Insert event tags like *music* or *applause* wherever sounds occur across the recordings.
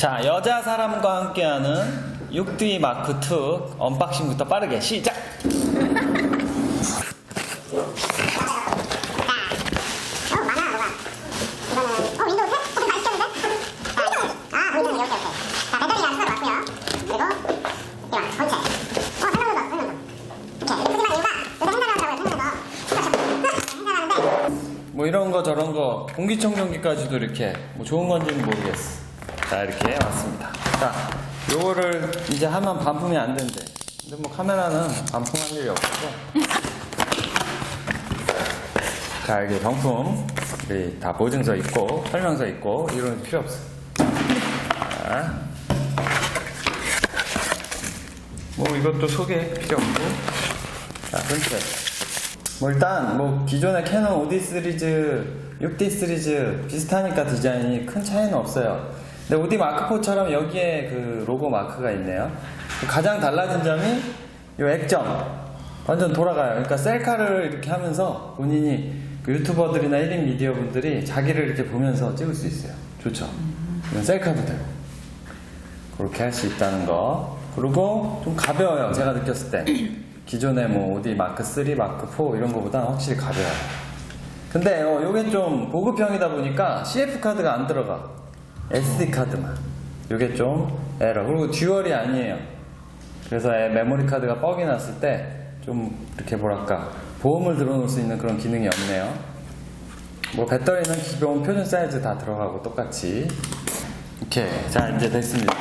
자, 여자 사람과 함께하는 6D 마크 2 언박싱부터 빠르게 시작! 어, 많아, 뭐가. 이거는, 어, 윈도우 10? 어, 맛있겠는데? 자, 아, 본체는 이렇게, 이렇게. 자, 배터리가 하나 왔고요. 그리고, 이런, 본체. 어, 설명도, 설명도. 이렇게. 이렇게 끄지만 이유가, 요새 행사를 한다고 해서 설명도. 행사하는데, 뭐 이런 거 저런 거 공기청정기까지도 이렇게 뭐 좋은 건지는 모르겠어. 자 이렇게 왔습니다. 자 요거를 이제 하면 반품이 안 된대. 근데 뭐 카메라는 반품할 일이 없어서. 자 이게 정품 우리 다 보증서 있고 설명서 있고 이런 거 필요 없어. 자. 뭐 이것도 소개 필요 없고. 자 본체. 뭐 일단 뭐 기존의 캐논 5D 시리즈, 6D 시리즈 비슷하니까 디자인이 큰 차이는 없어요. 근데 5D 마크4처럼 여기에 그 로고 마크가 있네요. 가장 달라진 점이 이 액정 완전 돌아가요. 그러니까 셀카를 이렇게 하면서 본인이 그 유튜버들이나 1인 미디어 분들이 자기를 이렇게 보면서 찍을 수 있어요. 좋죠. 이건 셀카도 되고 그렇게 할 수 있다는 거. 그리고 좀 가벼워요. 제가 느꼈을 때. 기존의 뭐 어디 마크 3, 마크 4 이런 거보다 확실히 가벼워요. 근데 어, 요게 좀 보급형이다 보니까 CF 카드가 안 들어가. SD 카드만. 요게 좀 에러. 그리고 듀얼이 아니에요. 그래서 애 메모리 카드가 뻑이 났을 때 좀 이렇게 뭐랄까 보험을 들어놓을 수 있는 그런 기능이 없네요. 뭐 배터리는 기본 표준 사이즈 다 들어가고 똑같이 오케이 자 이제 됐습니다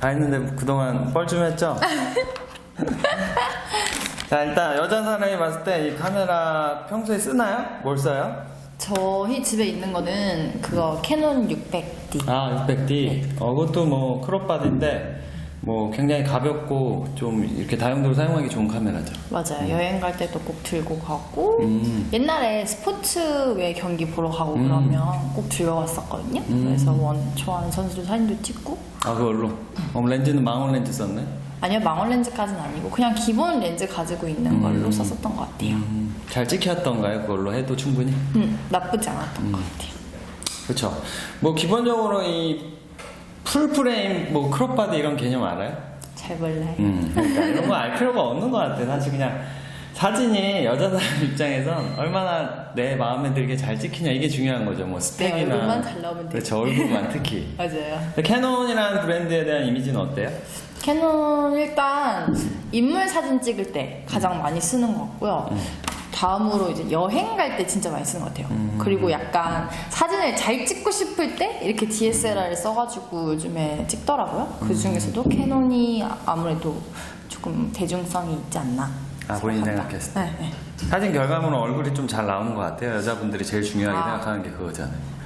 다 했는데 그동안 뻘쭘했죠? *laughs* 자 일단 여자 사람이 봤을 때 이 카메라 평소에 쓰나요? 뭘 써요? 저희 집에 있는 거는 그거 캐논 600D. 아 600D 어 그것도 뭐 크롭바디인데 뭐 굉장히 가볍고 좀 이렇게 다용도로 사용하기 좋은 카메라죠 맞아요. 여행 갈 때도 꼭 들고 가고 음. 옛날에 스포츠웨 경기 보러 가고 음. 그러면 꼭 들려왔었거든요. 음. 그래서 원 좋아하는 선수들 사진도 찍고 아 그걸로? 어 렌즈는 망원 렌즈 썼네 아니요 망원 렌즈까지는 아니고 그냥 기본 렌즈 가지고 있는 걸로 음. 썼었던 것 같아요. 음, 잘 찍혔던가요? 그걸로 해도 충분히? 음, 나쁘지 않았던 것 같아요. 그렇죠. 뭐 기본적으로 이 풀프레임 뭐 크롭바디 이런 개념 알아요? 잘 몰라요. 음, 그러니까 이런 거 알 필요가 없는 것 같아. 사실 그냥 사진이 여자 사람 *laughs* 입장에선 얼마나 내 마음에 들게 잘 찍히냐 이게 중요한 거죠. 뭐 스펙이나 얼굴만 잘 나오면 되죠. 그렇죠. 얼굴만 특히. *laughs* 맞아요. 근데 캐논이라는 브랜드에 대한 이미지는 어때요? 캐논 일단 인물 사진 찍을 때 가장 많이 쓰는 것 같고요. 다음으로 이제 여행 갈 때 진짜 많이 쓰는 것 같아요. 그리고 약간 사진을 잘 찍고 싶을 때 이렇게 DSLR을 써가지고 요즘에 찍더라고요. 그 중에서도 캐논이 아무래도 조금 대중성이 있지 않나. 아, 본인이 생각합니다. 생각했을 때. 네, 네. 사진 결과물은 얼굴이 좀 잘 나오는 것 같아요. 여자분들이 제일 중요하게 아. 생각하는 게 그거잖아요.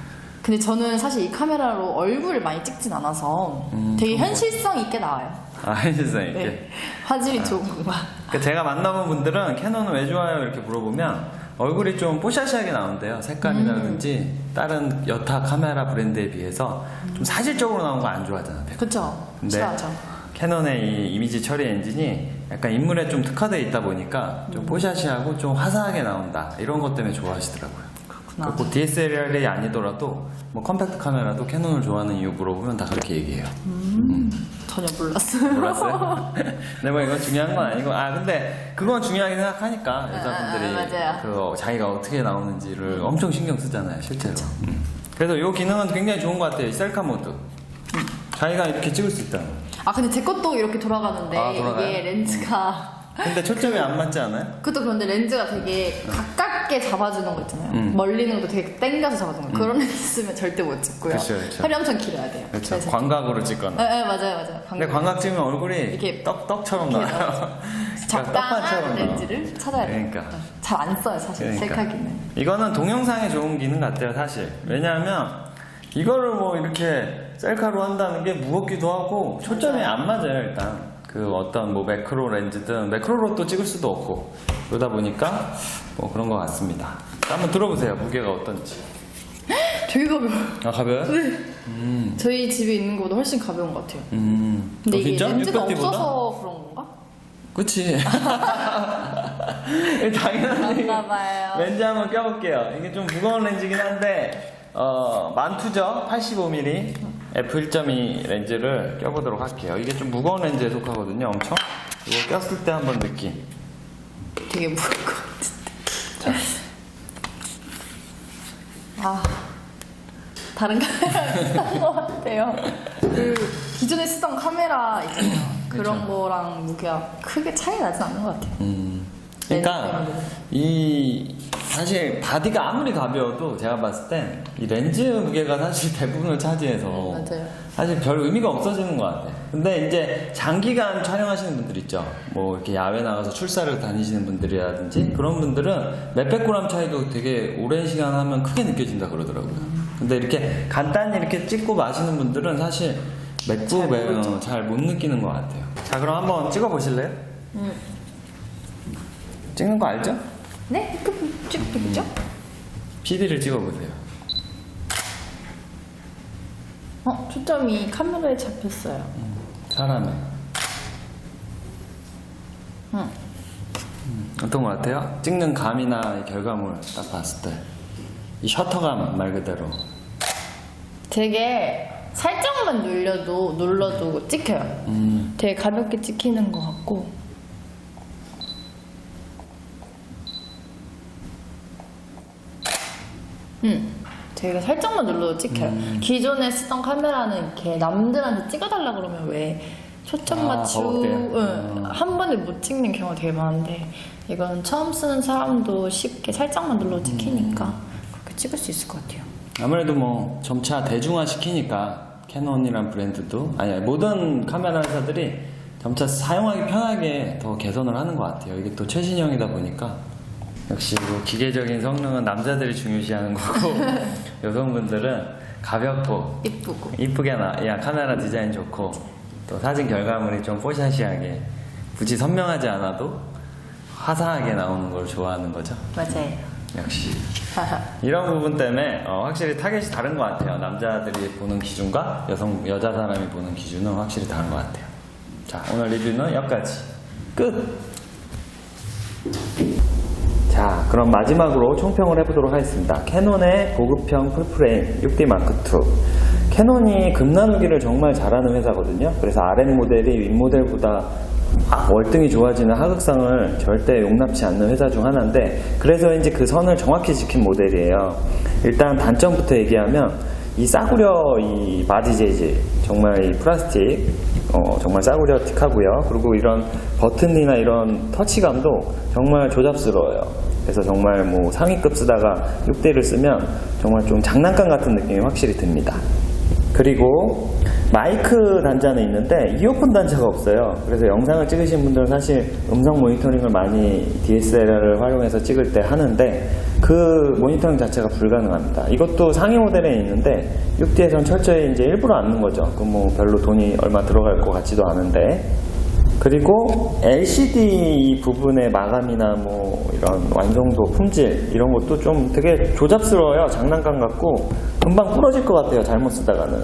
근데 저는 사실 이 카메라로 얼굴을 많이 찍진 않아서 음, 되게. 현실성 있게 나와요. 아, 현실성 있게. 네. 화질이 좋은 것만. 그러니까 제가 만나본 분들은 캐논은 왜 좋아요 이렇게 물어보면 얼굴이 좀 뽀샤시하게 나온대요 색깔이라든지 다른 여타 카메라 브랜드에 비해서 좀 사실적으로 나온 거 안 좋아하잖아요 그쵸? 근데 싫어하죠. 캐논의 이 이미지 처리 엔진이 약간 인물에 좀 특화되어 있다 보니까 좀 뽀샤시하고 좀 화사하게 나온다 이런 것 때문에 좋아하시더라고요 그렇구나. 꼭 DSLR이 아니더라도 뭐 컴팩트 카메라도 캐논을 좋아하는 이유 물어보면 다 그렇게 얘기해요 전혀 몰랐어요. 몰랐어요? *laughs* 근데 뭐 이건 중요한 건 아니고 아 근데 그건 중요하게 생각하니까 여자분들이 아, 아, 맞아요. 그 자기가 어떻게 나오는지를 엄청 신경 쓰잖아요 실제로 음. 그래서 이 기능은 굉장히 좋은 것 같아요 이 셀카 모드 자기가 이렇게 찍을 수 있다는 거아 근데 제 것도 이렇게 돌아가는데 아, 돌아가요? 이게 렌즈가 근데 초점이 안 맞지 않아요? 그것도 그런데 렌즈가 되게 가깝게 잡아주는 거 있잖아요. 음. 멀리 있는 것도 되게 당겨서 잡아주는 거. 그런 렌즈 쓰면 절대 못 찍고요. 그쵸, 그쵸. 팔이 엄청 길어야 돼요. 그렇죠 그래서- 광각으로 찍거나 네, 네, 맞아요, 맞아요. 근데 광각 찍으면 얼굴이 이렇게 떡, 떡처럼 이렇게 나와요 *laughs* 적당한 나와. 렌즈를 찾아야 돼요. 그러니까. 잘 안 써요, 사실 그러니까. 셀카기는. 이거는 동영상에 좋은 기능 같아요, 사실. 왜냐하면 이거를 뭐 이렇게 셀카로 한다는 게 무겁기도 하고 초점이 안 맞아요, 일단. 그 어떤 뭐 매크로 렌즈든 매크로로 또 찍을 수도 없고 그러다 보니까 뭐 그런 것 같습니다. 자, 한번 들어보세요, 무게가 어떤지. *gasps* 되게 가벼워요. 아 가벼워요? 네. 저희 집에 있는 것보다 훨씬 가벼운 것 같아요. 음. 근데 어, 이게 진짜? 렌즈가 600D 보다? 없어서 그런 건가? 그치. *laughs* 당연히. 그런가 봐요. 렌즈 한번 껴볼게요. 이게 좀 무거운 렌즈긴 한데, 어, 만투죠? 85mm. f1.2 렌즈를 껴보도록 할게요. 이게 좀 무거운 렌즈에 속하거든요. 엄청. 이거 꼈을 때 한번 느낌. 되게 무거울 것 같은데. 자, 아 다른 카메라 비슷한 것 같아요. 그 기존에 쓰던 카메라 있잖아요. 그런 그쵸. 거랑 무게가 크게 차이 나진 않는 것 같아요. 음. 그러니까 이 사실 바디가 아무리 가벼워도 제가 봤을 땐 이 렌즈 무게가 사실 *laughs* 대부분을 차지해서 맞아요. 사실 별 의미가 없어지는 것 같아. 근데 이제 장기간 촬영하시는 분들 있죠. 뭐 이렇게 야외 나가서 출사를 다니시는 분들이라든지 그런 분들은 몇백 그램 차이도 되게 오랜 시간 하면 크게 느껴진다 그러더라고요. 근데 이렇게 간단히 이렇게 찍고 마시는 분들은 사실 맥주 잘못 느끼는 것 같아요. 자, 그럼 한번 찍어 보실래요? 음. 찍는 거 알죠? 네? 그 찍겠죠? PD를 찍어보세요. 어 초점이 카메라에 잡혔어요. 사람을. 응. 어떤 것 같아요? 찍는 감이나 이 결과물 딱 봤을 때. 이 셔터감 말 그대로. 되게 살짝만 눌려도 눌러도 찍혀요. 음, 되게 가볍게 찍히는 것 같고. 음, 되게 살짝만 눌러도 찍혀요. 음. 기존에 쓰던 카메라는 이렇게 남들한테 찍어달라 그러면 왜 초점 아, 맞추고? 응, 음. 한 번에 못 찍는 경우가 되게 많은데 이건 처음 쓰는 사람도 쉽게 살짝만 눌러도 찍히니까 음. 그렇게 찍을 수 있을 것 같아요. 아무래도 뭐 점차 대중화 시키니까 캐논이란 브랜드도 아니 모든 카메라 회사들이 점차 사용하기 편하게 더 개선을 하는 것 같아요. 이게 또 최신형이다 보니까 역시 뭐 기계적인 성능은 남자들이 중요시하는 거고 *laughs* 여성분들은 가볍고 이쁘고. 이쁘게 나, 야 카메라 디자인 좋고 또 사진 결과물이 좀 뽀샤시하게 굳이 선명하지 않아도 화사하게 나오는 걸 좋아하는 거죠. 맞아요. 역시 이런 부분 때문에 어, 확실히 타겟이 다른 것 같아요. 남자들이 보는 기준과 여성 여자 사람이 보는 기준은 확실히 다른 것 같아요. 자 오늘 리뷰는 여기까지 끝. 자 그럼 마지막으로 총평을 해보도록 하겠습니다. 캐논의 고급형 풀프레임 6D 마크 II. 캐논이 금 나누기를 정말 잘하는 회사거든요. 그래서 아랫 모델이 윗 모델보다 월등히 좋아지는 하극상을 절대 용납치 않는 회사 중 하나인데 그래서인지 그 선을 정확히 지킨 모델이에요. 일단 단점부터 얘기하면 이 싸구려 이 바디 재질 정말 이 플라스틱 어, 정말 싸구려 틱하고요. 그리고 이런 버튼이나 이런 터치감도 정말 조잡스러워요. 그래서 정말 뭐 상위급 쓰다가 6대를 쓰면 정말 좀 장난감 같은 느낌이 확실히 듭니다. 그리고 마이크 단자는 있는데 이어폰 단자가 없어요. 그래서 영상을 찍으신 분들은 사실 음성 모니터링을 많이 DSLR을 활용해서 찍을 때 하는데 그 모니터링 자체가 불가능합니다. 이것도 상위 모델에 있는데 6D에선 철저히 이제 일부러 안 넣은 거죠. 그 뭐 별로 돈이 얼마 들어갈 것 같지도 않은데 그리고 LCD 부분의 마감이나 뭐 이런 완성도, 품질 이런 것도 좀 되게 조잡스러워요. 장난감 같고 금방 부러질 것 같아요. 잘못 쓰다가는.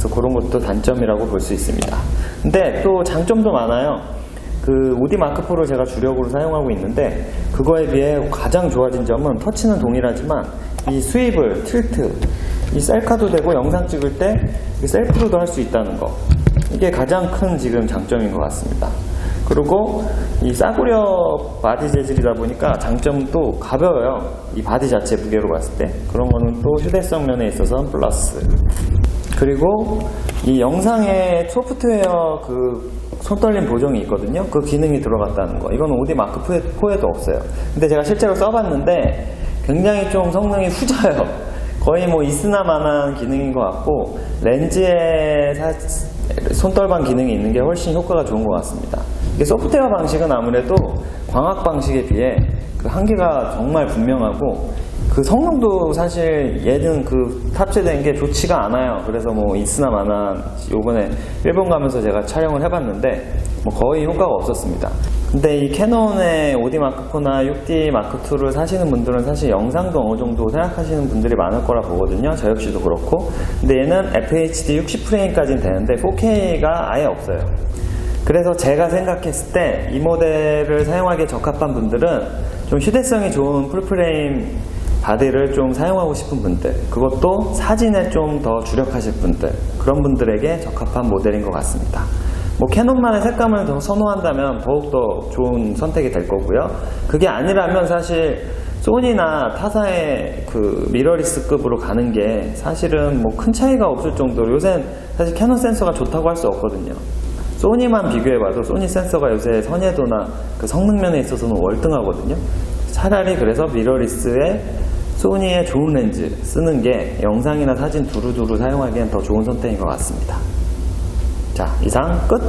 그래서 그런 것도 단점이라고 볼 수 있습니다. 근데 또 장점도 많아요. 그 오디 마크 4를 제가 주력으로 사용하고 있는데 그거에 비해 가장 좋아진 점은 터치는 동일하지만 이 스위블, 틸트, 이 셀카도 되고 영상 찍을 때이 셀프로도 할 수 있다는 거. 이게 가장 큰 지금 장점인 것 같습니다. 그리고 이 싸구려 바디 재질이다 보니까 장점은 또 가벼워요. 이 바디 자체 무게로 봤을 때. 그런 거는 또 휴대성 면에 있어서는 플러스. 그리고 이 영상에 소프트웨어 그 손떨림 보정이 있거든요. 그 기능이 들어갔다는 거. 이건 오디 마크 4에도 없어요. 근데 제가 실제로 써봤는데 굉장히 좀 성능이 후져요. *laughs* 거의 뭐 있으나마나한 기능인 것 같고 렌즈에 사- 손떨방 기능이 있는 게 훨씬 효과가 좋은 것 같습니다. 소프트웨어 방식은 아무래도 광학 방식에 비해 그 한계가 정말 분명하고 그 성능도 사실 얘는 그 탑재된 게 좋지가 않아요. 그래서 뭐 있으나 마나 요번에 일본 가면서 제가 촬영을 해봤는데 뭐 거의 효과가 없었습니다. 근데 이 캐논의 5D 마크4나 6D 마크2를 사시는 분들은 사실 영상도 어느 정도 생각하시는 분들이 많을 거라 보거든요. 저 역시도 그렇고. 근데 얘는 FHD 60프레임까지는 되는데 4K가 아예 없어요. 그래서 제가 생각했을 때 이 모델을 사용하기에 적합한 분들은 좀 휴대성이 좋은 풀프레임 바디를 좀 사용하고 싶은 분들, 그것도 사진에 좀 더 주력하실 분들, 그런 분들에게 적합한 모델인 것 같습니다. 뭐 캐논만의 색감을 더 선호한다면 더욱더 좋은 선택이 될 거고요. 그게 아니라면 사실 소니나 타사의 그 미러리스급으로 가는 게 사실은 뭐 큰 차이가 없을 정도로 요새 사실 캐논 센서가 좋다고 할 수 없거든요. 소니만 비교해봐도 소니 센서가 요새 선예도나 그 성능면에 있어서는 월등하거든요. 차라리 그래서 미러리스에 소니의 좋은 렌즈 쓰는 게 영상이나 사진 두루두루 사용하기엔 더 좋은 선택인 것 같습니다. 자, 이상 끝!